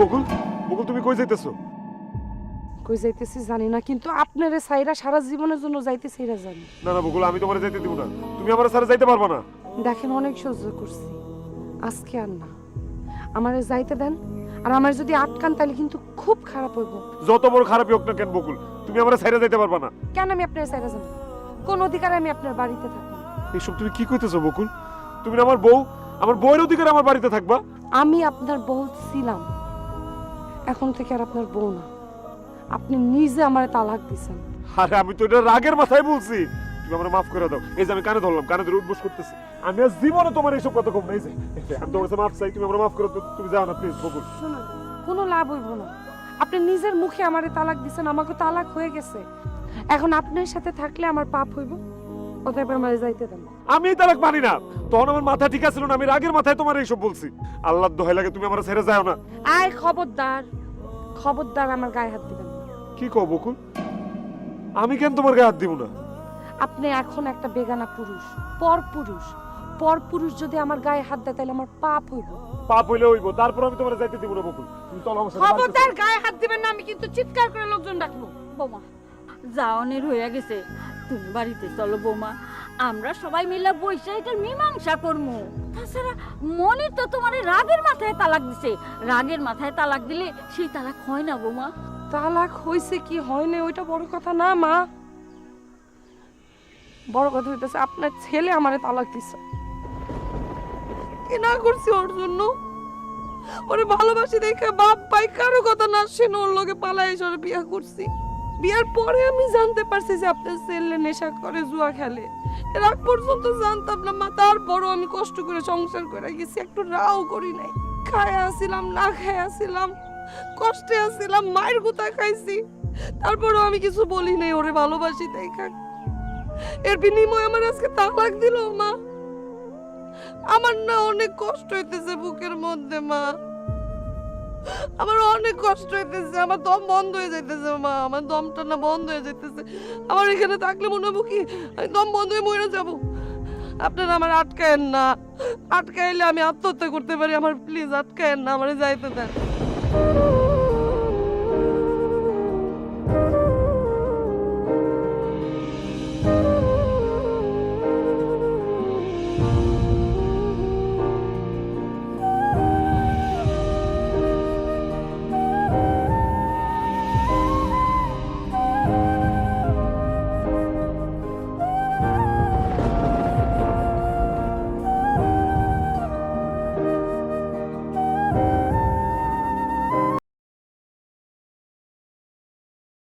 বকুল বকুল তুমি কই যাইতেছো? কই যাইতেছি জানি না কিন্তু আপনারে সাইরা সারা জীবনের জন্য যাইতে সাইরা জানি। না না বকুল আমি তোমার যাইতে দিব না। তুমি আমার সাথে যাইতে পারবা না। দেখেন অনেক সহ্য করছি। আজকে আর না। আমারে যাইতে দেন আর আমার যদি আটকান তাহলে কিন্তু খুব খারাপ হইব। যত বড় খারাপই হোক না কেন বকুল তুমি আমার সাইডে যাইতে পারবা না। কেন আমি আপনার সাইরা যাব? কোন অধিকারে আমি আপনার বাড়িতে থাকব? এইসব তুমি কি কইতেছো বকুল? তুমি আমার বউ আমার বউয়ের অধিকার আমার বাড়িতে থাকবা? আমি আপনার বউ ছিলাম। এখন থেকে আর আপনার বউ না। আপনি নিজে আমার তালাক দিছেন। আরে আমি তো এটা রাগের মাথায় বলছি। তুমি আমার মাফ করে দাও। এই যে আমি কানে ধরলাম কানে ধরে উঠবোস করতেছি। আমি আর জীবনে তোমার এইসব কথা কম নাই যে আমি তোমার কাছে মাফ চাই তুমি আমার মাফ করে দাও। তুমি যাও না প্লিজ বকুল। শুনুন কোনো লাভ হইব না। আপনি নিজের মুখে আমারে তালাক দিছেন আমাকে তালাক হয়ে গেছে। এখন আপনার সাথে থাকলে আমার পাপ হইব? অতএব আমার যাইতে দেন আমি তালাক মানি না। তখন আমার মাথা ঠিক আছিল না আমি রাগের মাথায় তোমার এইসব বলছি। আল্লাহ দোহাই লাগে তুমি আমার ছেড়ে যাও না। আয় খবরদার খবরদার আমার গায়ে হাত দিবেন কি কও বকুল? আমি কেন তোমার গায়ে হাত দিব না? আপনি এখন একটা বেগানা পুরুষ পর পুরুষ। পর পুরুষ যদি আমার গায়ে হাত দেয় তাহলে আমার পাপ হইব। পাপ হইলে হইব তারপর আমি তোমার যাইতে দিব না বকুল। তুমি চলো আমার সাথে খবরদার গায়ে হাত দিবেন না আমি কিন্তু চিৎকার করে লোকজন ডাকবো। বোমা যাওয়ানের হয়ে গেছে। তুমি বাড়িতে চলো বোমা। আমরা সবাই মিলে বসে এটার মীমাংসা করব তাছাড়া মনে তো তোমার রাগের মাথায় তালাক দিছে। রাগের মাথায় তালাক দিলে সেই তালাক হয় না বোমা। তালাক হইছে কি হয় না, ওইটা বড় কথা না, মা। বড় কথা হইতেছে, আপনার ছেলে আমারে তালাক দিছে। কি করছি ওর জন্য? ওরে ভালোবাসি দেখে বাপ ভাই কারও কথা না শুনে ওর লগে পালাই এসে বিয়া করছি। বিয়ার পরে আমি জানতে পারছি যে আপনার ছেলে নেশা করে জুয়া খেলে। এর আগ পর্যন্ত জানতাম না, মা, তারপরও আমি কষ্ট করে সংসার করে গেছি, একটু রাও করি নাই। খায় আসিলাম, না খায় আসিলাম, কষ্টে আসিলাম, মায়ের গুতা খাইছি। তারপরও আমি কিছু বলি নাই, ওরে ভালোবাসি তাই খাক এর বিনিময়ে আমার আজকে তালাক দিল, মা। আমার না অনেক কষ্ট হইতেছে বুকের মধ্যে, মা। আমার অনেক কষ্ট হইতেছে, আমার দম বন্ধ হয়ে যাইতেছে মা, আমার দমটা না বন্ধ হয়ে যাইতেছে। আমার এখানে থাকলে মনে হব কি, আমি দম বন্ধ হয়ে মরে যাব। আপনারা আমার আটকায়েন না, আটকাইলে আমি আত্মহত্যা করতে পারি, আমার প্লিজ আটকায়েন না, আমার যাইতে দেন।